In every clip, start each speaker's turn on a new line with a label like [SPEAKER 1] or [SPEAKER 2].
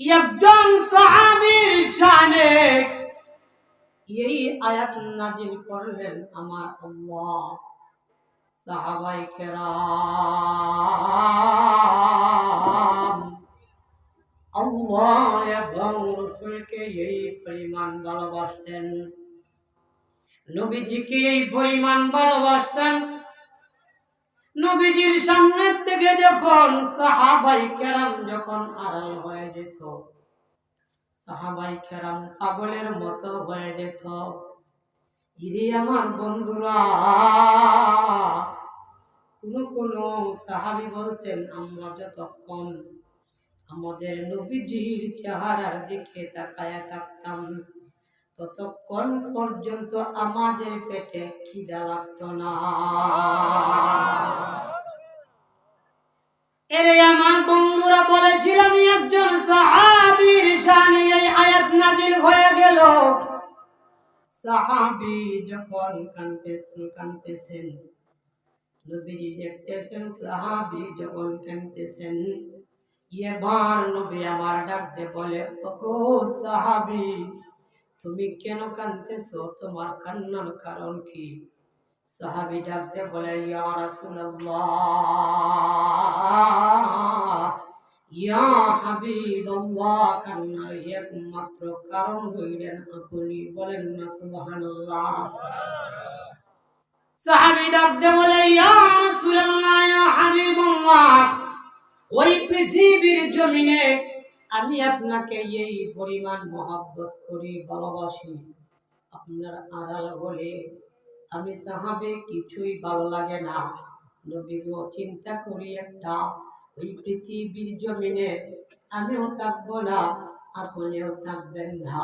[SPEAKER 1] একজন সাহাবীর শানে। এই আয়াত নাজিল করলেন আমার আল্লাহ। সাহাবাই কেরাম। আল্লাহ এবং রসুলকে এই পরিমাণ ভালোবাসতেন। নবীজিকে এই পরিমাণ ভালোবাসতেন। নবীজির সামনের থেকে যখন সাহাবাই কেরাম যখন আড়াল হয়ে যেত, সাহাবাই কেরাম পাগলের মতো হয়ে যেত। ইরে আমার বন্ধুরা, কোনো কোনো সাহাবি বলতেন, আমরা যতক্ষণ আমাদের নবীজির চেহারার দিকে তাকায়া থাকতাম, ততক্ষণ পর্যন্ত আমাদের পেটে খিদা লাগতো না। গেল সাহাবী যখন কানতেছেন কানতেছেন নবীজি দেখতেছেন, সাহাবী যখন কানতেছেন এবার নবী আমার ডাকতে বলে, ওগো সাহাবী, তুমি কেন কানতেছ তোমার কান্নার কারণ কি? সাহাবি ডাকতে বলে, ইয়া রাসূলুল্লাহ একমাত্র কারণ হইলেন আপনি বলেন না জমিনে আমি আপনাকে এই পরিমাণ মহাব্বত করি, ভালোবাসি। আপনার আড়াল হলে আমি সাহাবে কিছুই ভালো লাগে না। চিন্তা করি একটা ওই পৃথিবীর জমিনে আমিও থাকব না, আপনিও থাকবেন না।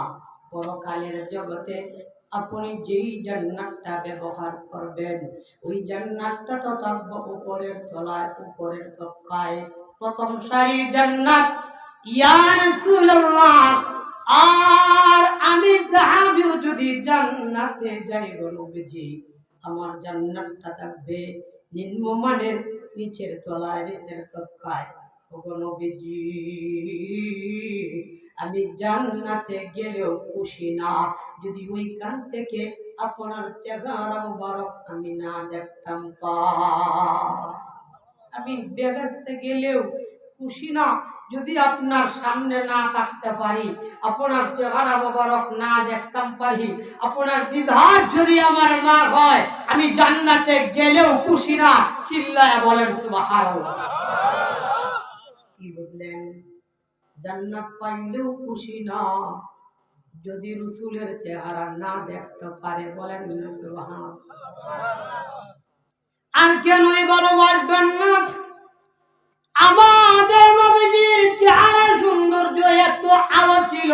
[SPEAKER 1] পরকালের জগতে আপনি যেই জান্নাতটা ব্যবহার করবেন, ওই জান্নাতটা তো থাকব উপরের তলায়, উপরের তক্কায়। প্রথম সারি জান্নাত, ইয়া রাসূলুল্লাহ, আর আমি সাহাবীও যদি জান্নাতে যাই গো নবীজি, আমার জান্নাতটা থাকবে নিম্নমানের নিচের তলায় নিচের তফকায় আমি জান্নাতে গেলেও খুশি না যদি ওইখান থেকে আপনার চেহারা মুবারক আমি না দেখতাম পা আমি বেগাস্তে গেলেও খুশি না, যদি আপনার সামনে না থাকতে পারি, আপনার চেহারা মোবারক না দেখতাম পারি, আপনার দ্বিধার যদি আমার না হয়, আমি জান্নাতে গেলেও খুশি না, চিল্লায় বলেন সুবহানাল্লাহ। কি বুঝলেন? জান্নাত পাইলেও খুশি না, যদি রসুলের চেহারা না দেখতে পারে, বলেন সুবহানাল্লাহ। আর কেনই ভালোবাসবেন না? আমাদের নবীজির চেহারা সৌন্দর্য এত আলো ছিল।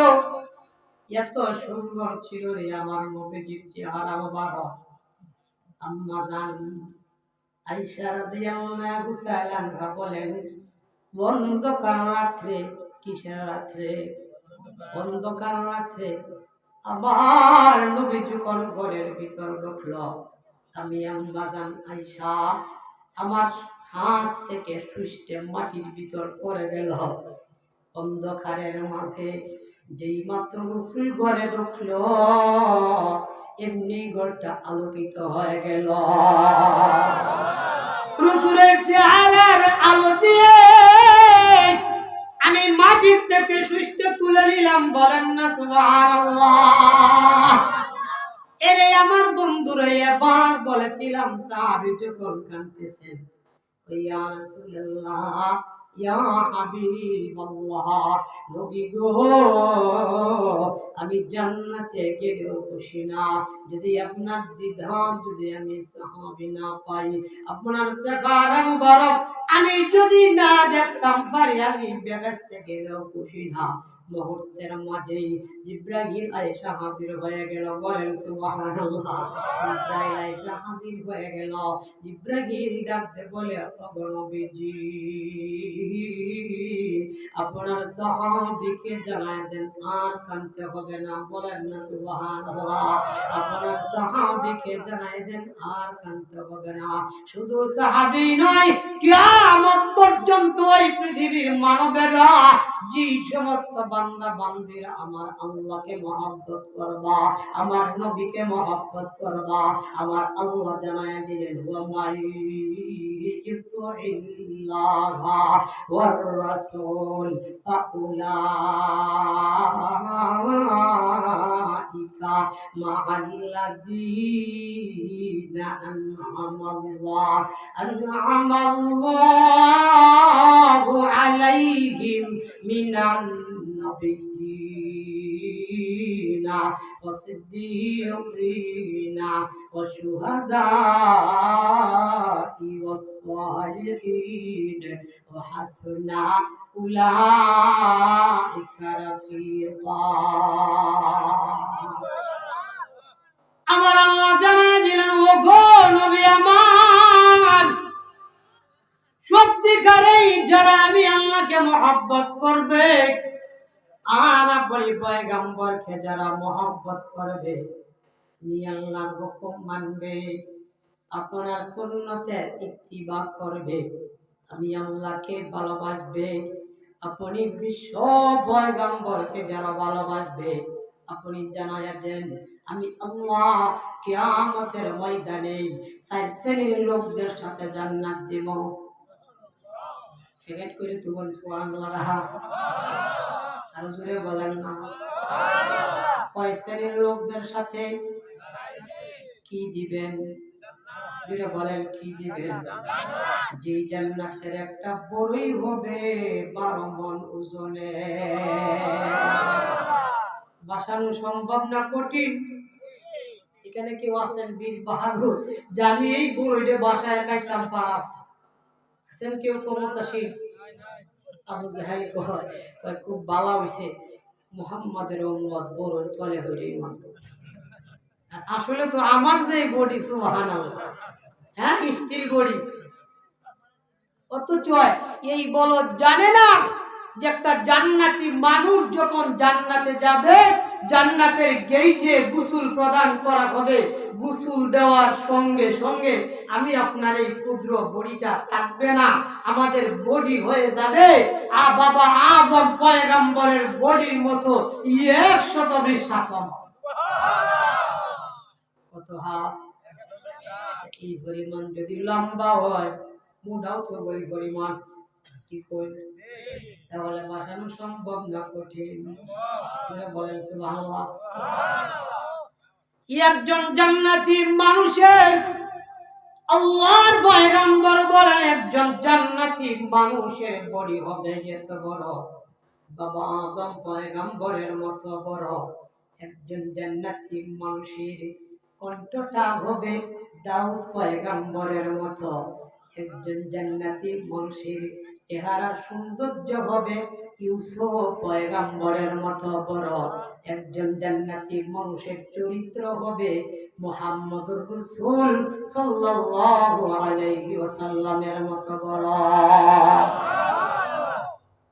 [SPEAKER 1] এত সুন্দর ছিল রে আমার নবীজির চেহারা মোবারক। আম্মা জান, আয়েশা রাদিয়াল্লাহু তাআলা আনহা বলেন, অন্ধকার রাত্রে, কিসের রাত্রে? অন্ধকার রাত্রে আবার নবী যখন ঘরের ভিতর ঢুকলো। আমি আম্মাজান আইসা আমার হাত থেকে সুইচটে মাটির ভিতর পড়ে গেল। অন্ধকারের মাঝে যেই মাত্র রসুল ঘরে ঢুকল, এমনি ঘরটা আলোকিত হয়ে গেল। রসুলের চেহারার আলো দিয়ে আমি মাটির থেকে সুইচটা তুলে নিলাম। বলেন না, সুবহানাল্লাহ। এরে আমার বন্ধুরা এবার বলেছিলাম, সাহাবি যখন কানতেছেন ইয়া রাসূলুল্লাহ, ইয়া নবী গো, আমি জান্নাতে গেলেও খুশি না। যদি আপনার দ্বিধার যদি আমি সাহাবি না পাই, আপনার আমি যদি না দেখতাম পারি আমি বেগাস্তে গেলেও খুশি না। মুহূর্তের মাঝেই জিব্রাহিল আয়েশা হাজির হয়ে গেল। বলেন, সুবহানাল্লাহ। জিব্রাহিল আয়েশা হাজির হয়ে গেল। জিব্রাহিল ডাকতে বলে অগণবীজি আপনার সাহাবিকে জানায় দেন, আর কানতে হবে না। বলেন না, সুবহানাল্লাহ। আপনার সাহাবিকে জানায় দেন, আর কানতে হবে না। শুধু সাহাবি নয় কে কিয়ামত পর্যন্ত এই পৃথিবীর মানবেরা যে সমস্ত বান্দা বান্দিরা আমার আল্লাহকে মহাব্বত করবা, আমার নবীকে মহাব্বত করবা, আমার আল্লাহ জানায় দিলেন ও মাই يطع الله والرسول فأولئك مع الذين أنعم الله أنعم الله عليهم من النبيين. والصديقين والشهداء والصالحين وحسن أولئك رفيقا আমার আল্লাহ জানায় দিলেন ও গো নবী আমার সত্যিকারেই যারা আমি আল্লাহকে মহব্বত করবে আর আপনি পয়গাম্বরকে যারা মহব্বত করবে, তুমি আল্লাহর হুকুম মানবে, আপনার সুন্নতের ইত্তিবা করবে। আমি আল্লাহকে ভালোবাসবে, আপনি বিশ্ব পয়গাম্বরকে যারা ভালোবাসবে, আপনি জানাইয়া দেন, আমি আল্লাহ কিয়ামতের ময়দানে চার শ্রেণির লোকদের সাথে জান্নাত দিব। সেকেন্ড করে তো বল সুবহানাল্লাহ। জোরে বলেন না। কয় শ্রেণির লোকদের সাথে কি দিবেন? জোরে বলেন, কি দিবেন? যে জান্নাতের একটা বড়ই হবে বারো মন ওজনে। বাসানো সম্ভব না কঠিন? এখানে কেউ আছেন বীর বাহাদুর? যে আমি এই বড়ইটা বাসায় খাইতাম পারাম আছেন কেউ ক্ষমতাশীল? আবু জাহেল কয় খুব বালা হয়েছে মোহাম্মদের উম্মত বড় তলে হইলে ইমান আসলে তো আমার যে বডি সুবহান হ্যাঁ স্টিল গড়ি অত চয় এই বল জানে না যে একটা জান্নাতি মানুষ যখন জান্নাতে যাবে, জান্নাতের গেইটে গোসল প্রদান করা হবে। গোসল দেওয়ার সঙ্গে সঙ্গে আমি আপনার এই ক্ষুদ্র বডিটা থাকবে না, আমাদের বডি হয়ে যাবে। আ বাবা আদম পয়গাম্বরের বডির মতো একশত বিশ্বাস কত হাত? এই পরিমাণ যদি লম্বা হয় মুডাও তো ওই পরিমাণ। কি কই? তাহলে বাসানো সম্ভব না কঠিন। বলেন একজন জান্নাতি মানুষের আল্লাহর পয়গম্বর বলেন একজন জান্নাতি মানুষের বড়ি হবে এত বড়। বাবা আদম পয়গম্বরের মতো বড়। একজন জান্নাতি মানুষের কণ্ঠটা হবে দাউদ পয়গম্বরের মতো। একজন জান্নাতি মানুষের চেহারার সৌন্দর্য হবে ইউসুফ পয়গাম্বরের মতো বড়। একজন জান্নাতি মানুষের চরিত্র হবে মুহাম্মদুর রাসূল সাল্লাল্লাহু আলাইহি ওয়াসাল্লামের মতো বড়।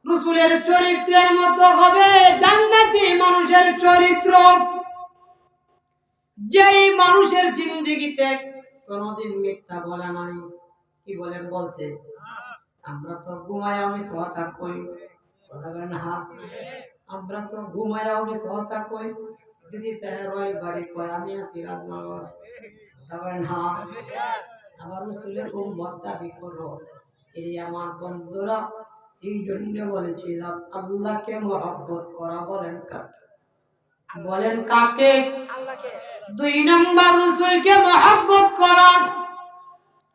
[SPEAKER 1] রসুলের চরিত্রের মতো হবে জান্নাতি মানুষের চরিত্র। যেই মানুষের জিন্দিগিতে কোনোদিন মিথ্যা বলা নাই। কি বলেন বলছে আমরা তো ঘুমায় আমি সহতা কই? কথা বলেন না আমরা তো ঘুমায় আমি সহতা কই? যদি রয় বাড়ি কয় আমি আছি রাজনগর। কথা বলেন দাবি করো এই আমার বন্ধুরা এই জন্য বলেছিলাম আল্লাহকে মহব্বত করা বলেন কাকে? বলেন কাকে? দুই নম্বর রসুলকে মহব্বত করা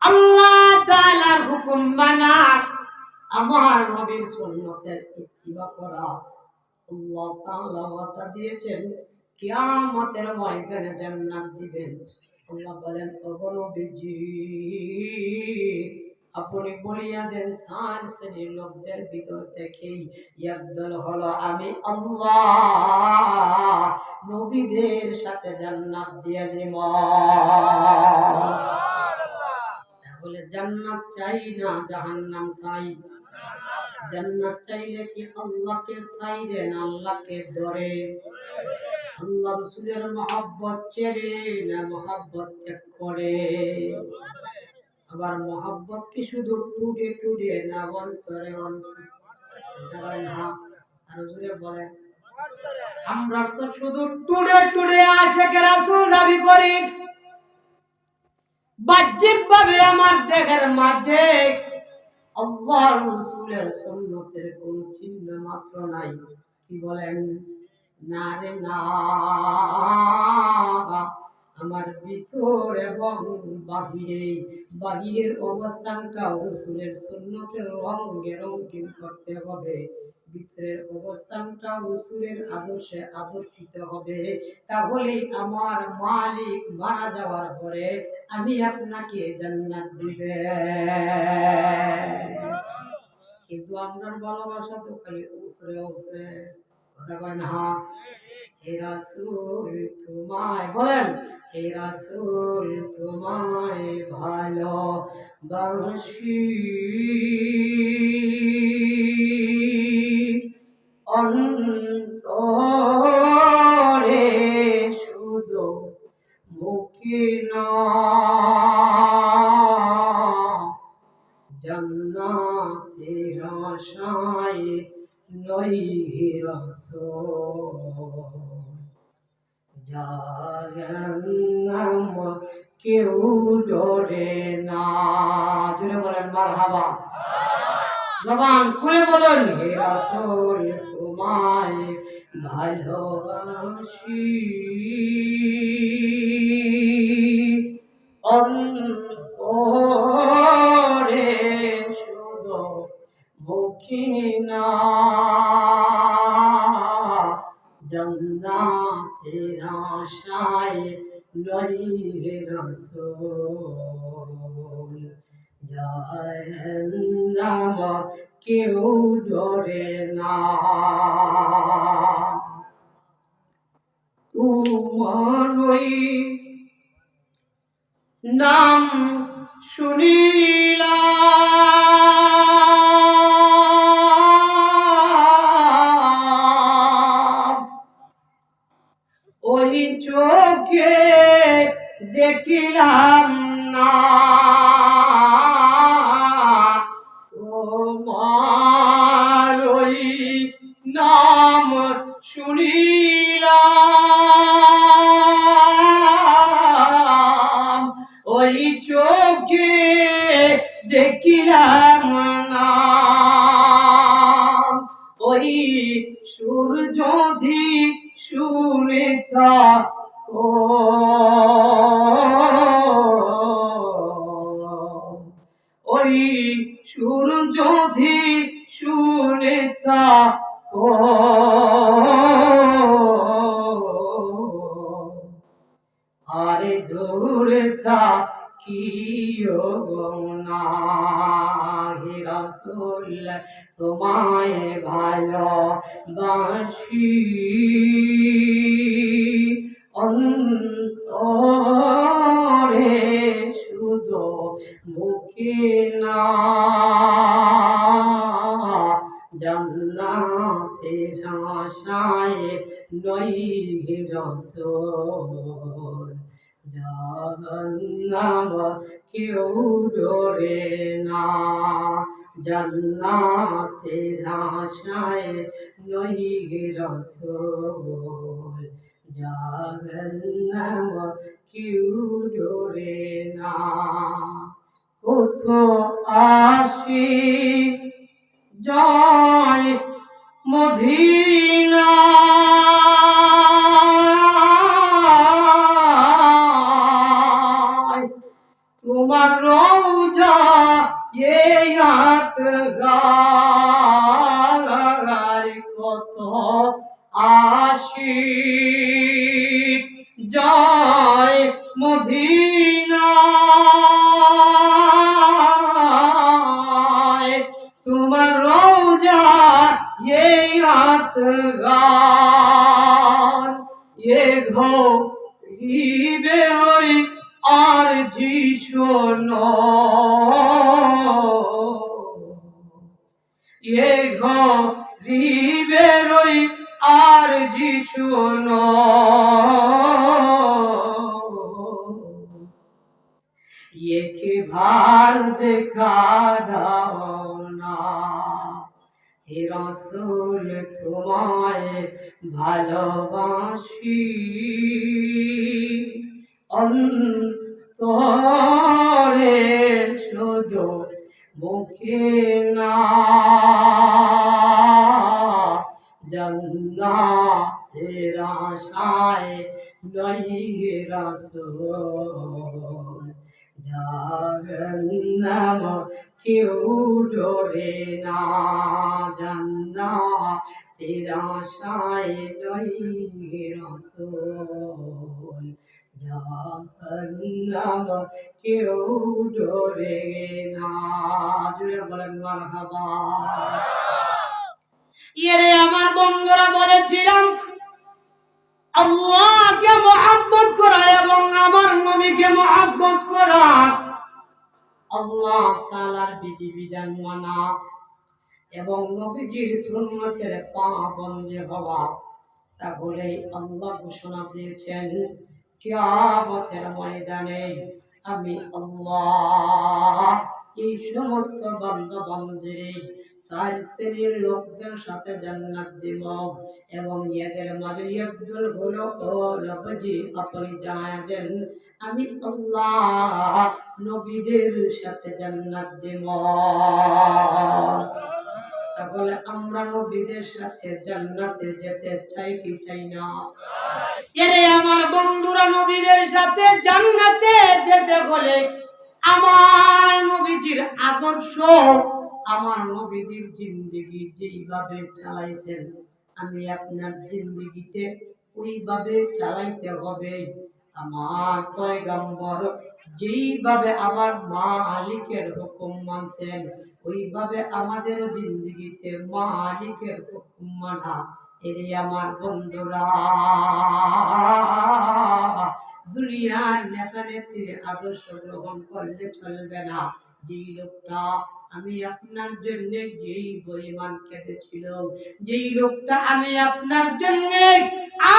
[SPEAKER 1] আল্লাহ তাআলার হুকুম মানা। আমার নবীর সুন্নতের ইত্তিবা করা। আল্লাহ তাআলা ওয়াদা দিয়েছেন, কিয়ামতের ময়দানে জান্নাত দিবেন। আল্লাহ বলেন, ওগো নবীজি, আপনি বলিয়া দেন, সার শ্রেণির লোকদের ভিতর থেকেই একদল হলো আমি, আল্লাহ। নবীদের সাথে জান্নাত দিয়ে দিব। জান্নাত চাই না জাহান্নাম চাই। জান্নাত চাইলে কি আল্লাহকে চাইরে না আল্লাহকে ধরে আল্লাহ রসুলের মহাব্বত চেরে না মহাব্বত ত্যাগ করে? আবার মোহাব্বত কি শুধু টুডে টুডে না অন্তরে অন্তরে? না? আরও জোরে বলেন, আমরা তো শুধু টুডে টুডে আশেখ রাসূল দাবি করি। বাহ্যিক ভাবে আমার দেহের মাঝে আল্লাহ রসুলের সুন্নতের কোন চিহ্ন মাত্র নাই। কি বলেন? না রে, না। আমার ভিতর এবং বাহিরে, বাহিরের অবস্থানটা রসুলের সুন্নতের রঙে রঙিন করতে হবে। ভিতরের অবস্থানটা রসুলের আদর্শে আদর্শিত হবে। তাহলে আমার মালিক মারা যাওয়ার পরে আমি আপনাকে জান্নাত দিবে। কিন্তু আপনার ভালোবাসা তো খালি উপরে উপরে। কথা কয় না? হে রাসূল, তোমায় বলেন, হে রাসূল, তোমায় ভালো বাসি ডরে না। জুড়ে বলেন, মারহাবা। জবান খুলে বলেন, হে রাসূল, তোমায় ভালোবাসি। অন্তরে শুধু মুখী না। জন্নাতের আশায় নই হে রাসূল। কেউ ডরে না। তোমার নাম শুনিলাম। দেখিলাম না। তোমার ওই নাম শুনিলাম। ওই চোখে দেখিলাম না। ওই সুর যদি শুনে সুর যদি শুনে থাকো। আরে দূরে থাকিও না রাসূল তোমায় ভালো বাসি অন্তরে শুধু মুখে না। জান্নাতের আশায় নই রসূল। জাহান্নাম কেউ ডরে না। জান্নাতের আশায় নই রসূল। ডরে না। কত আসি? জয় মদিনা। তোমার রোজা এ হাত গার কত আসি? জয় মদিনা। তোমার রোজা এই হাত গান এ ঘো রিবে ওই আর যিশোন এ ঘো রিবে রই আর যিশোন একে আর দেখা দাও না। হে রসুল, তোমায় ভালোবাসি। অন্তরে শুধু মুখে না জন্না এর আশায় নই রসুল। জাহান্নাম, কেউ ডরে না জান্না তেরা আশায় নই রসুল। জাহান্নাম, কেউ ডরে না। জুড়ে বলেন, মারহাবা। এরে আমার বন্ধুরা বলেছিলাম আল্লাহকে মহাব্বত করা এবং আমার নবীকে মহাব্বত করা। আল্লাহ তাআলার বিধি বিধান মানা এবং নবীজির সুন্নতের পা বন্দে হওয়া। তাহলে আল্লাহ ঘোষণা দিয়েছেন, কিয়ামতের ময়দানে আমি আল্লাহ এই সমস্ত বান্দা বান্দিরে চার শ্রেণির লোকদের সাথে জান্নাত দিব এবং এদের মাঝে একদল হলো ও আপনি জানায় দেন আমি আল্লাহ নবীদের সাথে জান্নাত দিব। তাহলে আমরা নবীদের সাথে জান্নাতে যেতে চাই কি চাই না? এরে আমার বন্ধুরা, নবীদের সাথে জান্নাতে যেতে হলে আমার নবীজির আদর্শ, আমার নবীদের জিন্দগি যেইভাবে চালাইছেন, আমি আপনার জিন্দগিতে ওইভাবে চালাইতে হবে। আমার পয়গম্বর যেইভাবে আমার মালিকের হুকুম মানছেন, ওইভাবে আমাদের জিন্দগিতে মালিকের হুকুম মানা এরে আমার বন্ধুরা, দুনিয়ার নেতা নেত্রীর আদর্শ গ্রহণ করলে চলবে না। যেই লোকটা, আমি আপনার জন্য যেই পরিমাণ কেঁদেছিল যেই লোকটা আমি আপনার জন্য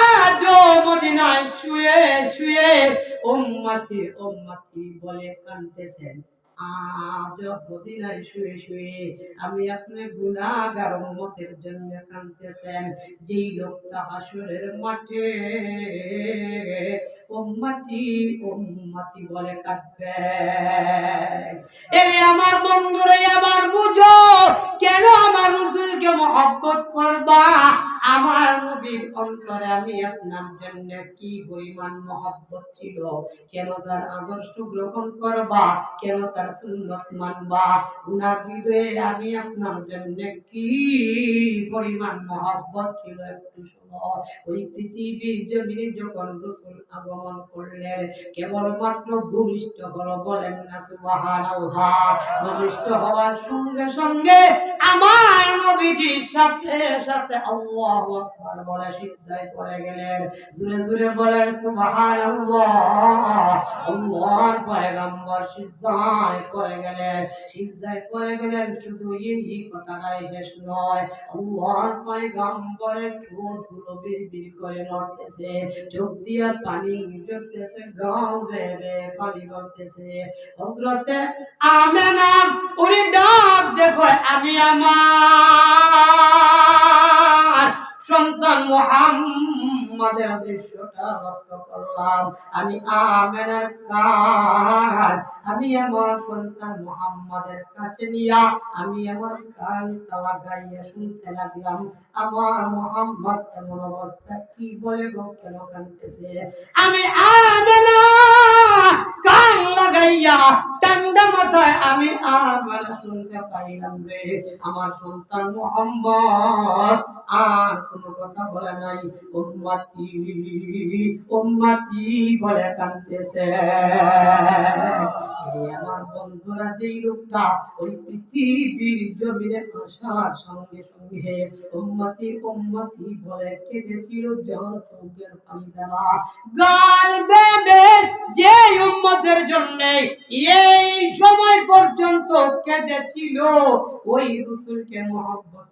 [SPEAKER 1] আজও মদিনায় শুয়ে শুয়ে ওম্মাতি ওম্মাতি বলে কাঁদতেছেন। আমি গুনাহগার উম্মতের জন্য যেই লোকটা মাঠে উম্মতি উম্মতি বলে কাঁদবে। আমার বন্ধুরা আবার বুঝো কেন আমার রসুলকে মহব্বত করবা? আমার নবীর অন্তরে আমি আপনার জন্য কি পরিমাণ মহব্বত ছিল? কেন তার আদর্শ গ্রহণ করবা? কেন তার সুন্নত মানবা? উনার হৃদয়ে আমি আপনার জন্য কি পরিমাণ মহব্বত ছিল একটু ওই পৃথিবীর জমিনে যখন রসুল আগমন করলেন, কেবলমাত্র ভূমিষ্ঠ হলো বলেন না সুবহানাল্লাহ। ভূমিষ্ঠ হওয়ার সঙ্গে সঙ্গে আমার নবীজির সাথে সাথে আল্লাহু আকবার বলে সিজদায় পড়ে গেলেন। জুরে জুরে বলেন, সুবহানাল্লাহ। আল্লাহর পয়গম্বর সিজদায় পড়ে গেলেন। সিজদায় পড়ে গেলেন শুধু এই কথাটাই শেষ নয়। আল্লাহর পয়গম্বরের ঠোঁটগুলো বিড়বিড় করে নড়তেছে, চোখ দিয়ে পানি ঝরতেছে গাও বেবে পানি পড়তেছে হযরতে আমেনা, উনি ডাক দেখো আমি আমার সন্তান মুহাম্মাদের দৃশ্যটা করলাম। আমি আমেনার আমি আমার সন্তান মুহাম্মাদের কাছে নিয়া আমি আমার কান তালা গাইয়া শুনতে লাগলাম। আমার মুহাম্মদ এমন অবস্থা কি বলে কেন কানতেছে আমি আমেনা কান লাগাইয়া মাথায় আমি আমার শুনতে পাইলাম রে আমার সন্তান মোহাম্মদ। আর কোনো কথা বলে নাই। বলে কাঁদতেছে। এই আমার বন্ধুরা, যেই লোকটা ওই পৃথিবীর জমিনে আসার সঙ্গে সঙ্গে বলে কেঁদেছিল জল চৌকের পানি দেওয়া। গাল বেবে যে উম্মতের জন্য এই সময় পর্যন্ত কেঁদেছিল, ওই রসুলকে মহব্বত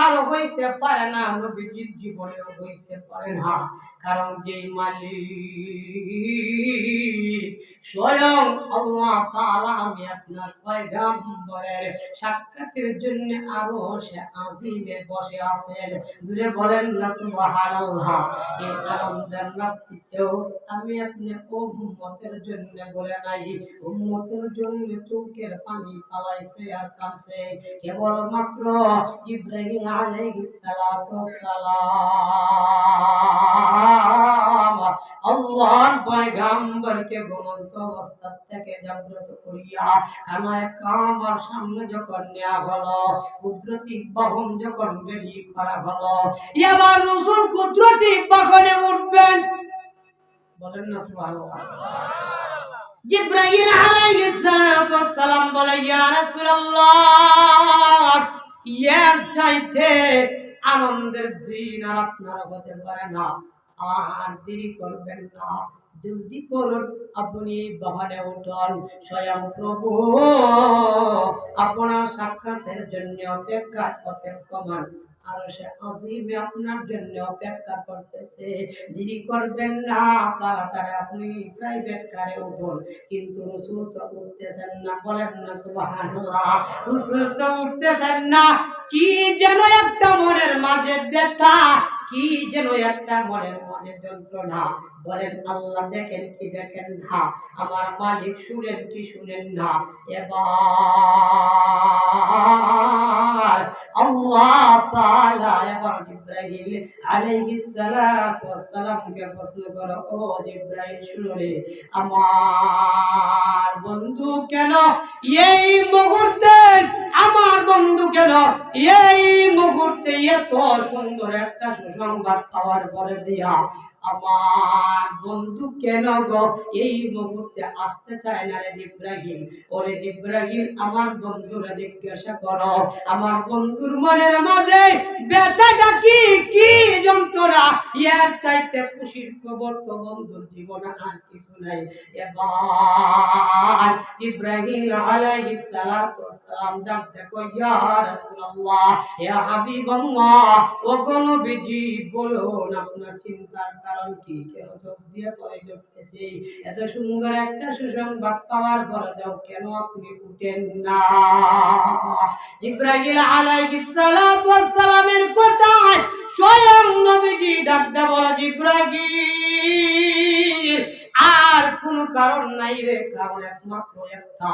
[SPEAKER 1] কারও হইতে পারে না, নবীজির হইতে পারে না। কারণ যে স্বয়ং আল্লাহ তাআলা, আমি আপনার পয়গাম্বরের সাক্ষাতের জন্য আরও সে আজিমে বসে আছেন। জুড়ে বলেন না, সুবহানাল্লাহ। এই আমি আপনি উম্মতের জন্য বলে নাই। উম্মতের জন্য চোখের পানি পালাইছে আর কাছে কেবলমাত্র জিব্রাইল আলাইহিস সালাতু সালাম আল্লাহর পয়গাম্বরকে ঘুমন্ত অবস্থা থেকে জাগ্রত করিয়া কানায় কামার সামনে যখন নেওয়া হলো, কুদরতি বাহন যখন রেডি করা হলো, এবার রসুল কুদরতি বাহনে উঠবেন। বলেন না সুবহানাল্লাহ। জিব্রাইল আলাইহিস সালাম বলে, ইয়া রাসূলুল্লাহ এর চাইতে আনন্দের দিন আর আপনারা হতে পারে না। আর দেরি করবেন না। জলদি করুন, আপনি বাহারে উঠান। স্বয়ং প্রভু, আপনার সাক্ষাতের জন্য অপেক্ষা, অপেক্ষমান। আর সে আজিমে আপনার জন্য অপেক্ষা করতেছে। দেরি করবেন না, তাড়াতাড়ি আপনি প্রাইভেট কারে উঠুন। কিন্তু রসুল তো উঠতেছেন না, বলেন না সুবহানাল্লাহ। রসুল তো উঠতেছেন না, কি যেন একটা মনের মাঝে ব্যথা, কি যেন একটা মনের মাঝে যন্ত্রণা। বলেন, আল্লাহ দেখেন কি দেখেন না, আমার মালিক শুনেন কি শুনেন না। এবার আল্লাহ এবার প্রশ্ন করো, ও শুনো রে, আমার বন্ধু কেন এই মুহূর্তে, আমার বন্ধু কেন এই মুহূর্তে এত সুন্দর একটা সুসংবাদ পাওয়ার পরে দিয়া আমার বন্ধু কেন গো? এই মুহূর্তে আসতে চায় না রে জিব্রাহিম। ওরে জিব্রাহিম, আমার বন্ধুরা জিজ্ঞাসা করো, আমার বন্ধুর মনের মাঝে ব্যথাটা কি? কি যন্ত্রণা? এর চাইতে খুশির খবর তো বন্ধুর জীবনে আর কিছু নাই। এবার ইব্রাহিম আলাইহিস সালাতু সালাম ডাক দেখো ইয়া রাসূলুল্লাহ, ইয়া হাবিবাল্লাহ ও গো নবীজি বলুন আপনার চিন্তার কারণ কি? কেন চোখ দিয়ে পরে চলতেছে এত সুন্দর একটা সুসংবাদ পাওয়ার পরে দাও কেন আপনি উঠেন না? জিব্রাইল আলাইহিস সালাতু ওয়াস সালামের কথায় স্বয়ং নবীজি ডাক দেয়া বলা, জিব্রাইল, আর কোন কারণ নাই রে, কারণ একমাত্র একটা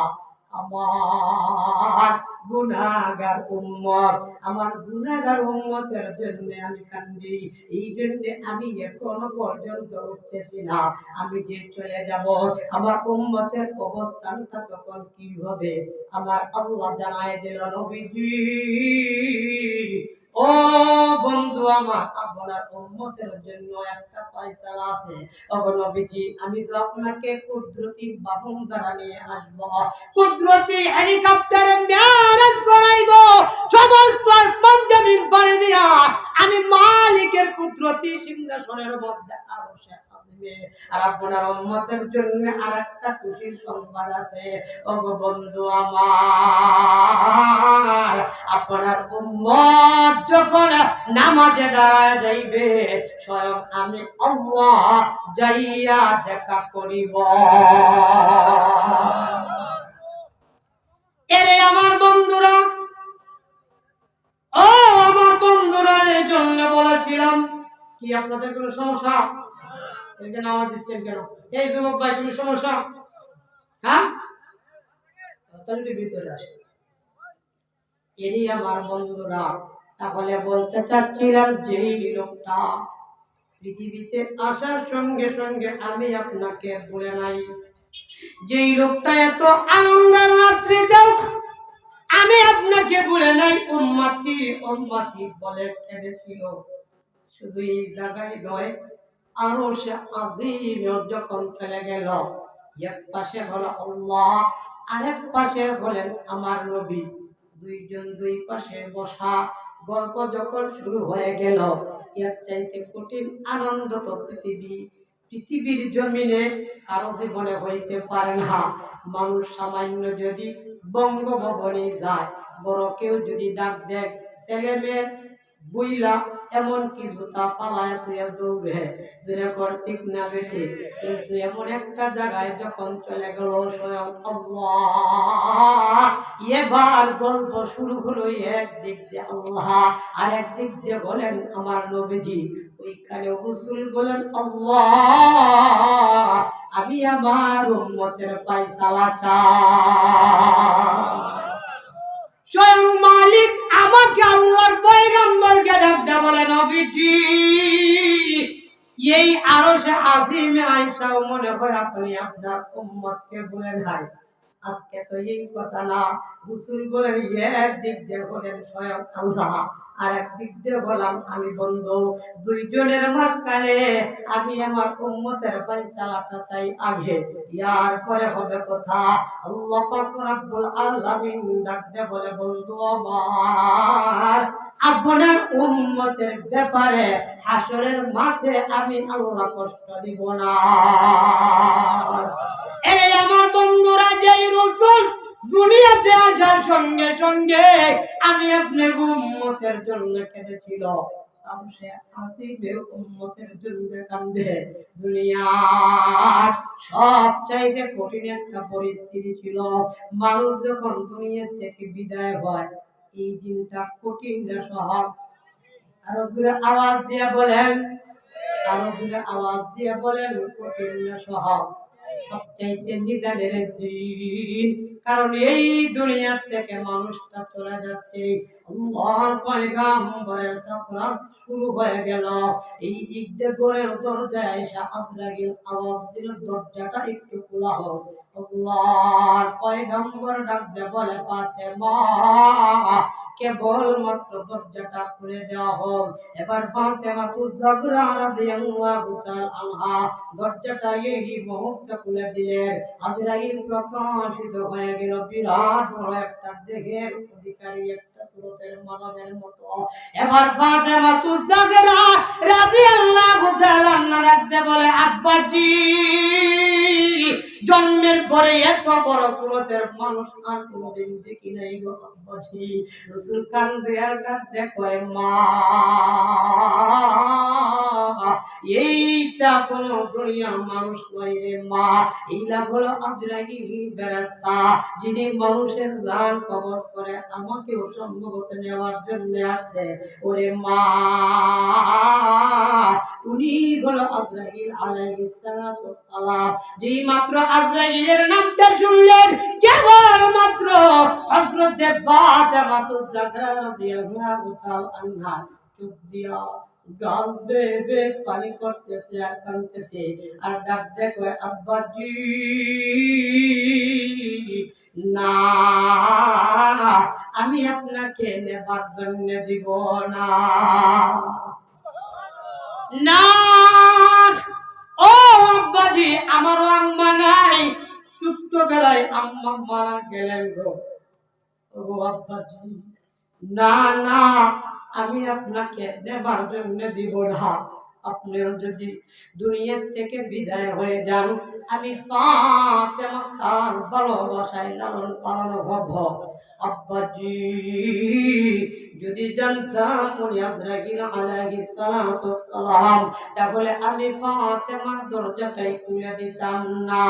[SPEAKER 1] আমার গুনাগার উম্মত। আমার গুনাগার উম্মতের জন্য আমি কান্দি। এই জন্য আমি এখনও পর্যন্ত উঠতেছি না। আমি যে চলে যাব, আমার উম্মতের অবস্থানটা তখন কি হবে? আমার আল্লাহ জানায় দিল, নবীজি ও বন্ধু আমার, আপনার উন্মতের জন্য একটা ফয়সালা আছে। অবনবীজি আমি তো আপনাকে কুদরতি বাহন দ্বারা নিয়ে আসব। কুদরতি হেলিকপ্টারে মেরাজ আর আপনার জন্য আরেকটা খুশির সংবাদ আছে। বন্ধু আমার, আপনার উম্মত যখন নামাজে দাঁড়ায় যাইবে, স্বয়ং আমি আল্লাহ যাইয়া দেখা করিব। এরে আমার বন্ধুরা, ও আমার বন্ধুরা, এই জন্য বলেছিলাম, কি আপনাদের কোনো সমস্যা? এখানে আওয়াজ দিচ্ছেন কেন? এই যুবক ভাই কোনো সমস্যা হ্যাঁ? ভিতরে আসে। এরই আমার বন্ধুরা, তাহলে বলতে চাচ্ছিলাম যেই লোকটা পৃথিবীতে আসার সঙ্গে সঙ্গে আমি আপনাকে বলে নাই। যেই লোকটা এত আনন্দের রাত্রিতেও আমি আপনাকে বলে নাই, উম্মাতি উম্মাতি বলে কেঁদেছিল শুধু এই জায়গায় নয় আরও সে আজিম যখন চলে গেল, এক পাশে হলো আল্লাহ, আরেক পাশে হলেন আমার নবী। দুইজন দুই পাশে বসা গল্প যখন শুরু হয়ে গেল, এর চাইতে কঠিন আনন্দ তো পৃথিবী। পৃথিবীর জমিনে কারও জীবনে হইতে পারে না। মানুষ সামান্য যদি বঙ্গভবনে যায়, বড় কেউ যদি ডাক দেয়, ছেলে মেয়ে বুইলা এমন কি জুতা পালায় তুই দৌড়ে যেরকম ঠিক না বেঠে কিন্তু এমন একটা জায়গায় যখন চলে গেল স্বয়ং এবার গল্প শুরু হলো এক দিক দিয়ে আল্লাহ, আর এক দিক দিয়ে বলেন আমার নবীজি, ওইখানে হুসুল বলেন আমি আমার উম্মতের পাইসালা চাই। স্বয়ং মালিক আমাকে আল্লাহর পয়গম্বরকে ডাকতে বলে নবীজি। এই আরও সে আজিমে আইসাও মনে হয় আপনি আপনার উম্মতকে বলে নাই আজকে তো এই কথা না রসুল বলেন, এক দিয়ে বলেন স্বয়ং আল্লাহ আর এক দিক দিয়ে বললাম আমি বন্ধু। দুইজনের মাঝখানে আমি আমার উম্মতের ফয়সালাটা চাই আগে, ইয়ার পরে হবে কথা। আল্লাহ পাক রব্বুল আলামিন ডাকতে বলে, বন্ধু আমার আপনার উম্মতের ব্যাপারে হাসরের মাঠে আমি আল্লাহ কষ্ট দিব না। এই আমার বন্ধুরা, যেই রসুল দুনিয়াতে আসার সঙ্গে সঙ্গে আমি আপনার উম্মতের জন্য কেঁদেছিল তাও সে আসিবে উম্মতের জন্য সব চাইতে কঠিন একটা পরিস্থিতি ছিল। মানুষ যখন দুনিয়া থেকে বিদায় হয় এই দিনটা কঠিন না, সহজ। আরও জোরে আওয়াজ দিয়ে বলেন। আরও জোরে আওয়াজ দিয়ে বলেন, কঠিন না, সহজ। সবচাইতে নিদানের দিন কারণ এই দুনিয়া থেকে মানুষটা চলে যাচ্ছে। আল্লাহর পয়গাম্বরের শুরু হয়ে গেল। এই দিক দিয়ে ঘরের দরজায় এসে আজরাইল আওয়াজ দিল, দরজাটা একটু খোলা হোক। আল্লাহর পয়গাম্বর বলে, ফাতেমা কেবল মাত্র দরজাটা খুলে দেওয়া হোক। এবার ফাতেমা তু জাগরা দরজাটা এই মুহূর্তে খুলে দিলেন। আজরাইল প্রকাশিত হয়ে গেল বিরাট বড় একটা দেহের অধিকারী একটা সুরতের মানবের মতো। এবার ফাতেমা তুজাদেরা রাদিয়াল্লাহু তাআলা ডাকতে বলে, আব্বাজি! জন্মের পরে এত বড় সুরতের মানুষ আর কোনোদিন দেখি নাই গো আব্বাজি। রসুল কান্দে আর ডাক দেখো মা, এইটা কোন দুনিয়ার মানুষ নয় রে মা। এইলা হলো আব্দুরাহিম বেরাস্তা, যিনি মানুষের জান কবজ করে আমাকেও সম্ভবত নেওয়ার জন্য আসে ওরে মা, উনি হলো আব্দুরাহিম আলাইহিস সালাম। যেই মাত্র আজরাইলের নামটা শুনলেন। কেবল মাত্র হযরত ফাতেমা তো জাগরা রাদিয়াল্লাহু তাআলা আনহা চুপ দিয়া গাল বেবে পানি করতেছে আর কানতেছে আর ডাক দেখো আব্বাজি, না, আমি আপনাকে নেবার জন্য দিব না। না আব্বাজি আমার আম্মা নাই। ছোট্ট বেলায় আম্মা মারা গেলেন গো। ও আব্বাজি, না না, আমি আপনাকে নেবার জন্য দিব না। আপনিও যদি দুনিয়ার থেকে বিদায় হয়ে যান, আমি ফাতেমা ভালোবাসায় লালন পালন হব আব্বাজি, যদি জানতাম উনি আজরাইল আলাইহিস সালাতু সালাম, তাহলে আমি ফাতেমা দরজাটাই খুলে দিতাম না।